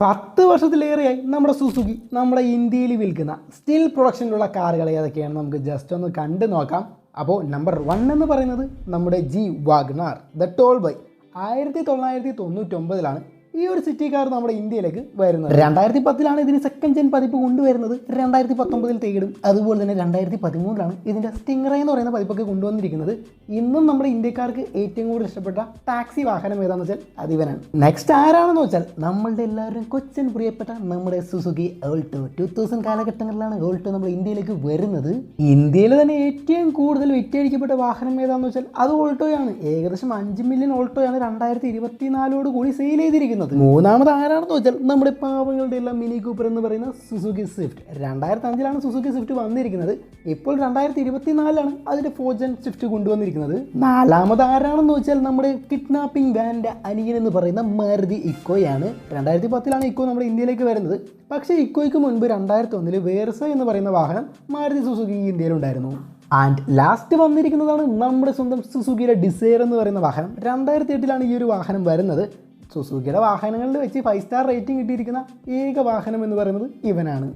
പത്ത് വർഷത്തിലേറെയായി നമ്മുടെ സുസുക്കി നമ്മുടെ ഇന്ത്യയിൽ വിൽക്കുന്ന സ്റ്റിൽ പ്രൊഡക്ഷനിലുള്ള കാറുകൾ ഏതൊക്കെയാണ് നമുക്ക് ജസ്റ്റ് ഒന്ന് കണ്ടു നോക്കാം. അപ്പോൾ നമ്പർ വൺ എന്ന് പറയുന്നത് നമ്മുടെ ജി വാഗ്നാർ ദ ടോൾ ബൈ ആയിരത്തി തൊള്ളായിരത്തി തൊണ്ണൂറ്റൊമ്പതിലാണ് ഈ ഒരു സിറ്റി കാർ നമ്മുടെ ഇന്ത്യയിലേക്ക് വരുന്നത്. രണ്ടായിരത്തി പത്തിലാണ് ഇതിന് സെക്കൻഡ് ജെൻ പതിപ്പ് കൊണ്ടുവരുന്നത്. രണ്ടായിരത്തി പത്തൊമ്പതിൽ തേടും അതുപോലെ തന്നെ രണ്ടായിരത്തി പതിമൂന്നിലാണ് ഇതിന്റെ സ്റ്റിംഗ്റേ എന്ന് പറയുന്ന പതിപ്പൊക്കെ കൊണ്ടുവന്നിരിക്കുന്നത്. ഇന്നും നമ്മുടെ ഇന്ത്യക്കാർക്ക് ഏറ്റവും കൂടുതൽ ഇഷ്ടപ്പെട്ട ടാക്സി വാഹനം ഏതാണെന്ന് വെച്ചാൽ അത് ഇവനാണ് നെക്സ്റ്റ് ആരാണെന്ന് വെച്ചാൽ നമ്മളുടെ എല്ലാവരും കൊച്ചൻ പ്രിയപ്പെട്ട നമ്മുടെ സുസുക്കി ഓൾട്ടോ ടു തൗസൻഡ് കാലഘട്ടങ്ങളിലാണ് ഓൾട്ടോ നമ്മുടെ ഇന്ത്യയിലേക്ക് വരുന്നത്. ഇന്ത്യയിൽ തന്നെ ഏറ്റവും കൂടുതൽ വിറ്റഴിക്കപ്പെട്ട വാഹനം ഏതാണെന്ന് വെച്ചാൽ അത് ഓൾട്ടോയാണ് ഏകദേശം അഞ്ച് മില്യൺ ഓൾട്ടോയാണ് രണ്ടായിരത്തി ഇരുപത്തിനാലോട് കൂടി സെയിൽ ചെയ്തിരിക്കുന്നത്. മൂന്നാമത് ആരാണെന്ന് വെച്ചാൽ നമ്മുടെ പാവങ്ങളുടെ എല്ലാം മിനി കൂപ്പർ എന്ന് പറയുന്ന സുസുക്കി സ്വിഫ്റ്റ്. രണ്ടായിരത്തി അഞ്ചിലാണ് സുസുക്കി സ്വിഫ്റ്റ് വന്നിരിക്കുന്നത്. ഇപ്പോൾ രണ്ടായിരത്തി ഇരുപത്തി നാലിലാണ് അതിന്റെ ഫോജൻ സ്വിഫ്റ്റ് കൊണ്ടുവന്നിരിക്കുന്നത്. നാലാമത് ആരാണെന്ന് വെച്ചാൽ നമ്മുടെ കിഡ്നാപ്പിംഗ് വാന്റെ അനിയൻ എന്ന് പറയുന്ന മരുതി ഇക്കോയാണ്. രണ്ടായിരത്തി പത്തിലാണ് ഇക്കോ നമ്മുടെ ഇന്ത്യയിലേക്ക് വരുന്നത്. പക്ഷേ ഇക്കോയ്ക്ക് മുൻപ് രണ്ടായിരത്തി ഒന്നിൽ വേർസ എന്ന് പറയുന്ന വാഹനം മാരുതി സുസുക്കി ഇന്ത്യയിലുണ്ടായിരുന്നു. ആൻഡ് ലാസ്റ്റ് വന്നിരിക്കുന്നതാണ് നമ്മുടെ സ്വന്തം സുസുക്കിയുടെ ഡിസൈർ എന്ന് പറയുന്ന വാഹനം. രണ്ടായിരത്തി എട്ടിലാണ് ഈ ഒരു വാഹനം വരുന്നത്. സുസുക്കിയുടെ വാഹനങ്ങളിൽ വെച്ച് ഫൈവ് സ്റ്റാർ റേറ്റിംഗ് കിട്ടിയിരിക്കുന്ന ഏക വാഹനം എന്ന് പറയുന്നത് ഇവനാണ്.